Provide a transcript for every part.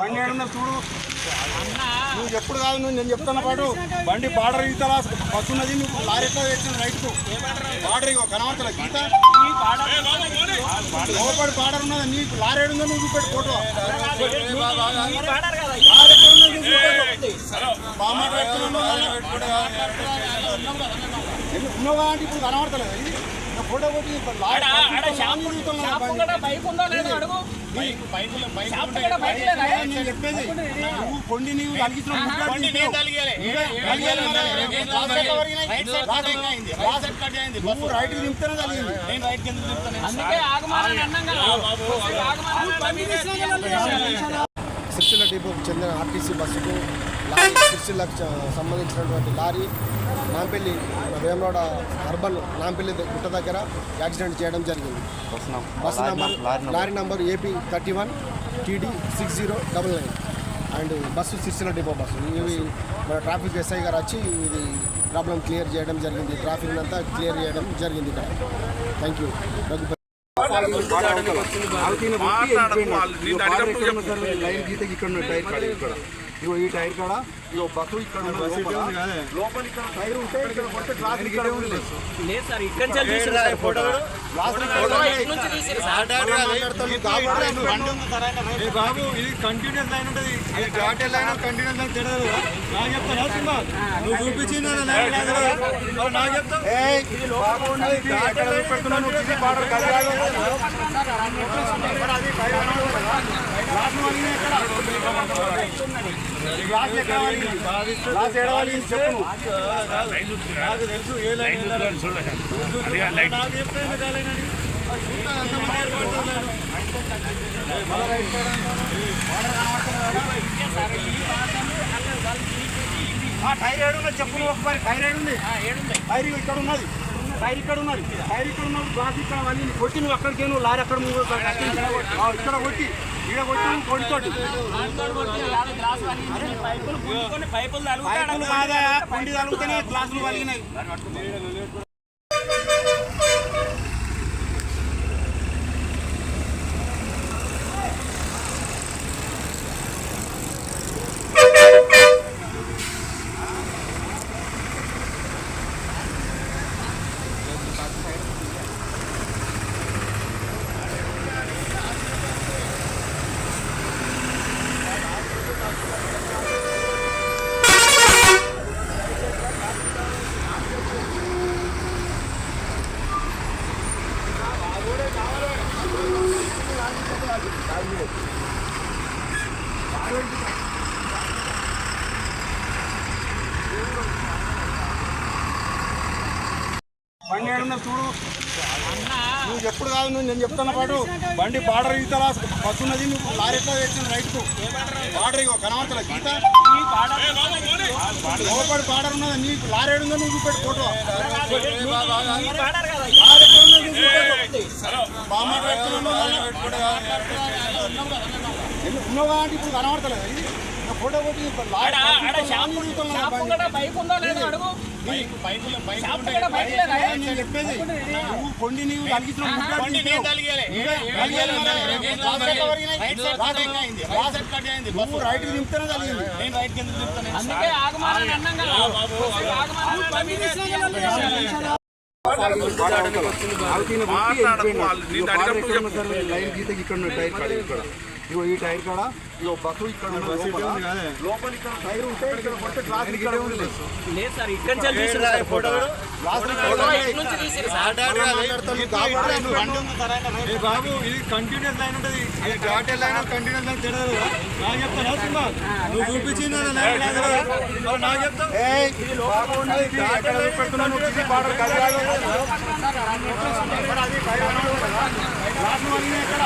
బండి ఏడున్నా చూడు. నువ్వు ఎప్పుడు కాదు నువ్వు నేను చెప్తున్నా పాటు బండి బార్డర్ గీత బస్సు ఉన్నది నువ్వు లారీ ఎట్లా తెచ్చిన రైట్కు బార్డర్ కనబడతలే గీత. లోపడి బార్డర్ ఉన్నది నీకు లారీ ఏడుందో నువ్వు చూపెట్టు ఫోటో. ఉన్నావు కాబట్టి ఇప్పుడు కనబడతలేదు నేను కొండి నీవు. నువ్వే రైట్ తలిగింది అందుకే ఆగమాలని అన్నాం కదా ఆగమాలని సిరిసిల్ల డిపోకు చెందిన ఆర్టీసీ బస్సుకు సిరిసిల్లకు సంబంధించినటువంటి లారీ నాంపల్లి వేమలోడ అర్బన్ నాంపల్లి గుట్ట దగ్గర యాక్సిడెంట్ చేయడం జరిగింది. Bus number lorry number. AP thirty one TD six zero double nine. And bus Sircilla depot bus. ఇవి మన ట్రాఫిక్ ఎస్ఐ గారు వచ్చి ఇది ప్రాబ్లం క్లియర్ చేయడం జరిగింది. ట్రాఫిక్ అంతా క్లియర్ చేయడం జరిగింది ఇక్కడ. Thank you sir? లైన్ గీతకి ఇక్కడ ఉన్న టైర్ కాడ ఇక్కడ. ఇగో ఈ టైర్ కాడ ఇగో బస్సు ఇక్కడ ఉన్నది లోపల. లోపల ఇక్కడ టైర్ ఉంటే ఇక్కడ కొడితే ట్రాఫిక్ ఇక్కడ ఉంది. లేదు సార్ ఇక్కడి నుంచి తీసారు ఫోటో నుంచి తీసారు సార్. ఏ బాబు ఇది కంటిన్యూస్ లైన్ ఉంటది. ఇది ఘాట్ లైన్ కంటిన్యూస్ లైన్ తెలియదు కదా? నాకు చెప్తాను సినిమా నువ్వు చూపించింది లైన్ కాదు? ఇది ఉన్నది లైన్ బార్డర్ అది? గ్లాస్ను ఎక్కడ? గ్లాస్ ఎక్కడ? చెప్పు. నాకు తెలుసు ఏ లైన్ ఏడు చెప్పు టైర్ ఏడు ఉంది టైర్ ఇక్కడ ఉన్నది. టైర్ ఇక్కడ ఉన్నది టైర్ ఇక్కడ ఉన్నది గ్లాస్ ఇక్కడ మళ్ళీ కొట్టి నువ్వు అక్కడికి నువ్వు లారీ అక్కడ ఇక్కడ కొట్టి. ఇక్కడ కొట్టి. కొడుతోటి పైపులు కాదా? కొండి తలుగుతూనే గ్లాసులు వలిగినాయి బండి ఏడున్నా చూడు. నువ్వు ఎప్పుడు కాదు నువ్వు నేను చెప్తున్న పాటు బండి బార్డర్ ఇతలా బస్సు ఉన్నది నువ్వు లారీ ఎట్లా తెచ్చిన రైట్ బార్డర్ ఇగో కనబడతలే గీత. లోపడి బార్డర్ ఉన్నది నీకు లారీ ఏడుందో నువ్వు చూపెట్టు ఫోటో. లారీ ఎక్కడ ఉన్నావా అంటే ఇప్పుడు కనబడతలేదు. నేను కొండి నీవు. నువ్వే ఎట్లా ఒరిగినాయి? రాసి- నువ్వు రైట్కి దింపుతేనే తలిగింది అందుకే అన్నాం కదా లైన్ గీతకి ఇక్కడ ఉన్న టైర్ కాడ ఇక్కడ ఇగో ఈ టైర్ కాడ ఇగో బస్సు ఇక్కడ ఉన్నది లోపల. లోపల ఇక్కడ టైర్ ఉంటే ఇక్కడ కొడితే ట్రాఫిక్ ఇక్కడ ఉంది లేదు సార్ ఇక్కడి నుంచి తీసారు ఫోటో బాబు ఇది కంటిన్యూస్ లైన్ ఉంటది ఇది డాటెడ్ లైన్ కంటిన్యూస్ లైన్ తెలియదు నాకు చెప్తాను సినిమా నువ్వు చూపించింది లైన్ కాదు కదా? నాకు చెప్తావు ఇది బాబు ఉన్నది ఘాట్ లైన్ పెడుతున్నాను నువ్వు కింది బార్డర్ కలగాలి మరి అది పై ఉన్నాడు కదా? గ్లాస్ను వలిగినాయి ఎక్కడ?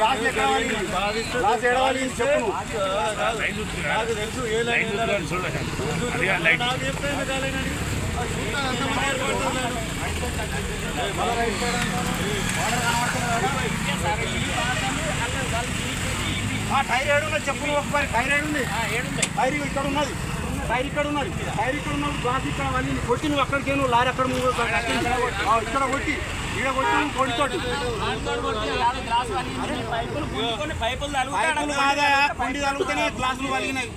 ఈ గ్లాస్ ఎక్కడ గ్లాస్ చెప్పు నాకు తెలుసు ఏ లైన్ నాకు ఆ ఆ టైర్ ఏడు ఉన్నది ఒకసారి. టైర్ ఏడు ఉంది టైర్ ఇక్కడ ఉన్నది. టైర్ ఇక్కడ ఉన్నది టైర్ ఇక్కడ ఉన్నప్పుడు గ్లాస్ ఇక్కడ మళ్ళీ కొట్టి నువ్వు అక్కడికి నువ్వు లారీ అక్కడ ఇక్కడ కొట్టి ఇక్కడ కొట్టి కొడుతోటి పైపులు తలుగుతూనే గ్లాసులు పలిగినాయి.